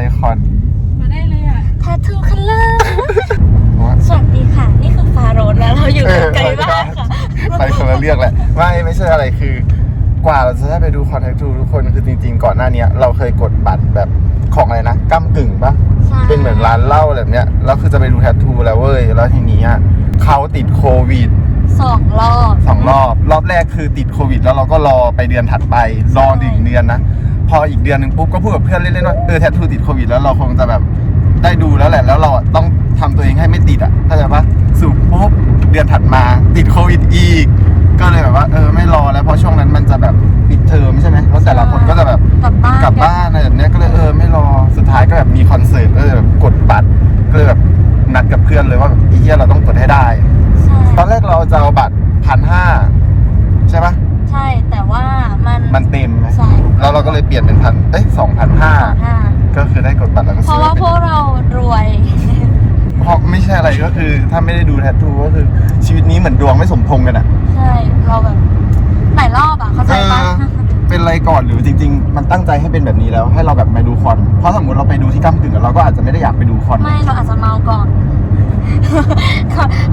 ไอคอนมาได้เลยอะทาทูคัลเลอร์สวัสดีค่ะ นี่คือฟาโรนแล้วเราอยู่ไกลมากค่ะไปคนละเรื่องแหละไม่ไม่ใช่อะไรคือกว่าเราจะได้ไปดูคอนแทคทูทุกคนคือจริง ๆ ก่อนหน้านี้เราเคยกดบัตรแบบของอะไรนะก้ากึ่งปะเป็นเหมือนร้านเหล้าแบบเนี้ยแล้วคือจะไปดูแททูแล้วเว้ยแล้วทีนี้เขาติดโควิดสองรอบสองรอบ รอบแรกคือติดโควิด แล้วเราก็รอไปเดือนถัดไปรอหนึ่งเดือนนะ พออีกเดือนหนึ่งปุ๊บก็พูดกับเพื่อนเล่นๆว่าเออแททูติดโควิดแล้วเราคงจะแบบได้ดูแล้วแหละแล้วเราอะต้องทำตัวเองให้ไม่ติดอะเข้าใจปะสูบปุ๊บเดือนถัดมาติดโควิดอีก ก็เลยแบบว่าเออไม่รอแล้วเพราะช่วงนั้นมันจะแบบปิดเทอมใช่ไหมแล้วแต่ละคนก็จะแบบ กลับบ้านกลับบ้านอะไรแบบเนี้ยก็เลยเออไม่รอสุดท้ายก็แบบมีคอนเสิร์ตก็เลยแบบกดบัตรก็เลยแบบนัดกับเพื่อนเลยว่าแบบไอ้เหี้ยเราต้องกดให้ได้ ใช่ตอนแรกเราจะเอาบัตรพันห้า ก็คือถ้าไม่ได้ดูแทททูก็คือชีวิตนี้เหมือนดวงไม่สมพงษ์กันอะใช่ เราแบบหลายรอบอะ เข้าใจเอปะอเป็นอะไรก่อนหรือจริง ๆ มันตั้งใจให้เป็นแบบนี้แล้ว ให้เราแบบมาดูคอนเพราะสมมติเราไปดูที่ก้ามกึ่งอะเราก็อาจจะไม่ได้อยากไปดูคอน ไม่เราอาจจะเมาก่อน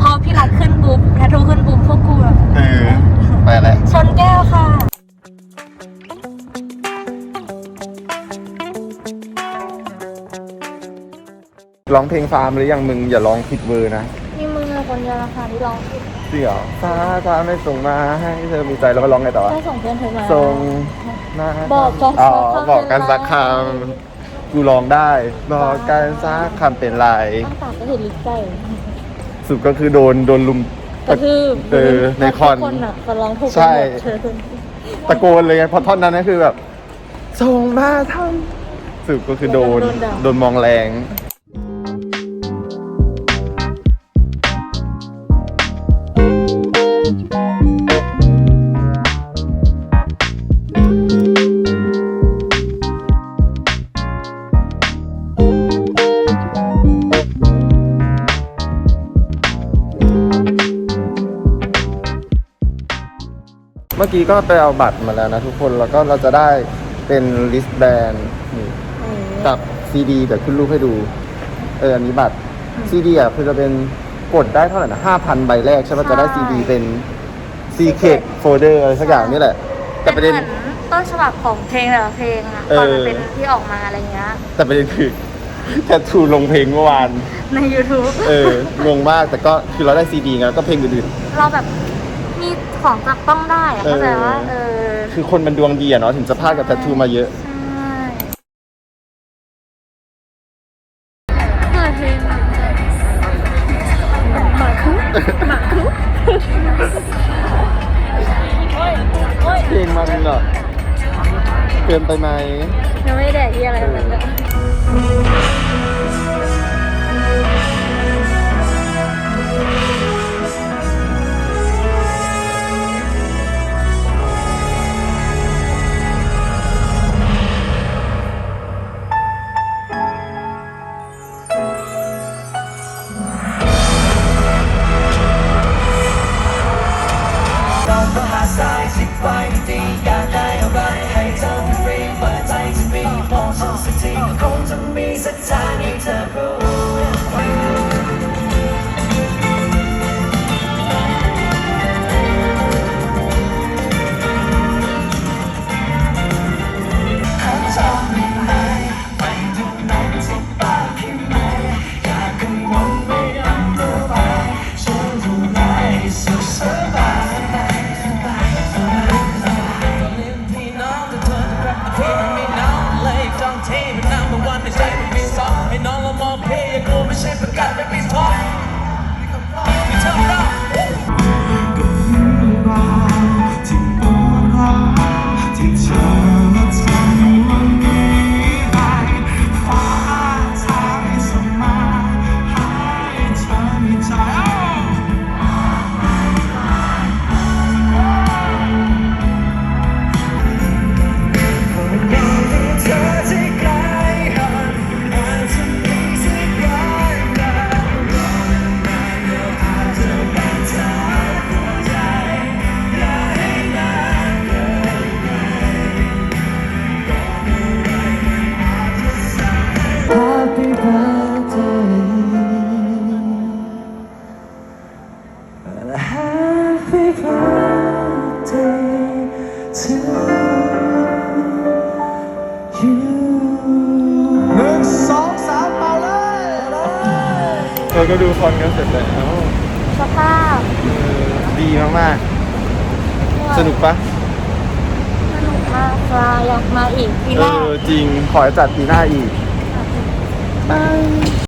พอพี่รักขึ้นปุ๊บแททูขึ้นปุ๊บพวกกูแบบเออ ไปแหละชนแก้วค่ะ ร้องเพลงฟาร์มหรือยังมึงอย่าร้องผิดเวอร์นะนี่มึงอะคนเดียวละค่ะที่ร้องผิดจริงเหรอฟ้าฟ้าไม่ส่งมาให้เธอมีใจแล้วก็ร้องไงต่อวะได้ส่งเพื่อนเธอมา ส่งมาบอกกันอ๋อสักคำบอกกันเป็นไรสักคำกูร้องได้บอกกันสักคำเป็นไรตั้งปากก็เห็นลิ้นไก่สุดก็คือโดนโดนลุมกระทืบเออในคอนทุกคนอะก็ร้องถูกใช่กันหมดเธอตะโกนเลยไงเพราะท่อนนั้นก็คือแบบส่งมาทำสุดก็คือโดนโดนมองแรง เมื่อกี้ก็ไปเอาบัตรมาแล้วนะ ทุกคนแล้วก็เราจะได้เป็นลิสต์แบนนี่กับซีดีเดี๋ยวขึ้นรูปให้ดู เอออันนี้บัตรซีดีอะคือจะเป็นกดได้เท่าไหร่นะห้าพันใบแรกใช่ไหมจะได้ซีดีเป็นซีเคดโฟลเดอร์อะไรสักอย่างนี่แหละ แต่ประเด็นเหมือนต้นฉบับของเพลงแต่ละเพลงอะเออตอนมันเป็นที่ออกมาอะไรเงี้ย แต่ประเด็นคือแททูลงเพลงเมื่อวานใน YouTube เอองงมากแต่ก็คือเราได้ซีดีไงแล้วก็เพลงอื่นเราแบบมีของจับต้องได้อะเข้าใจว่าเอเออๆคือคนมันดวงดีอะเนาะถึงจะพลาดกับแททูมาเยอะ ใช่เปิดเพลงหมาคุหมาคุเพลงมันเหรอเกินไปไหมยังไม่ได้แดกที่อะไรแบบนั้นเลย it's a tiny temple. หนึ่งสองสามเาเลยเราก็ดูคอนกันเสร็จแล้วสภาพเออดีมากๆ สนุกปะสนุกมากค่ะอยากมาอีกปีหน้า อจริงขอจัดปีหน้าอีก